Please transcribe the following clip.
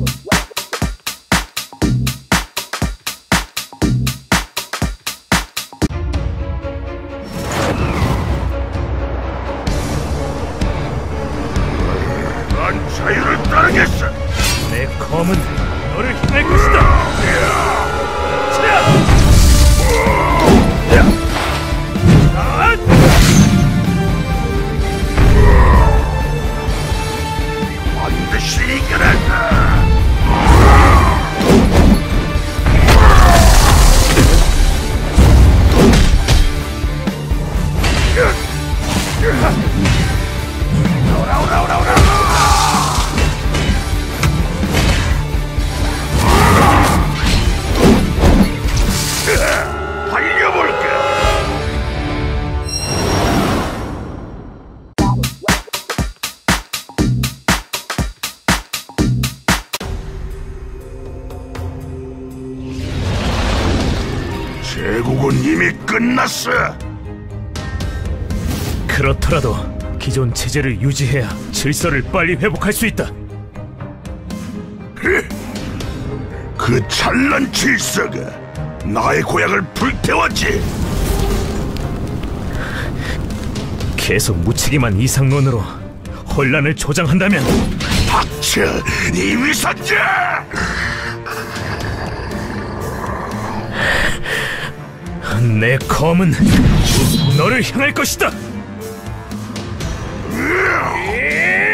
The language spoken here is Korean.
난 자유를 따르겠어. 내 검은 너를 향할 것이다. 자! 아! 반드시 이겨 낸다. 달려볼까? 제국은 이미 끝났어. 그렇더라도 기존 체제를 유지해야 질서를 빨리 회복할 수 있다. 그 찬란 질서가 나의 고향을 불태웠지. 계속 묻히기만 이상론으로 혼란을 조장한다면 닥쳐, 이 위선자! 내 검은 너를 향할 것이다. Yeah.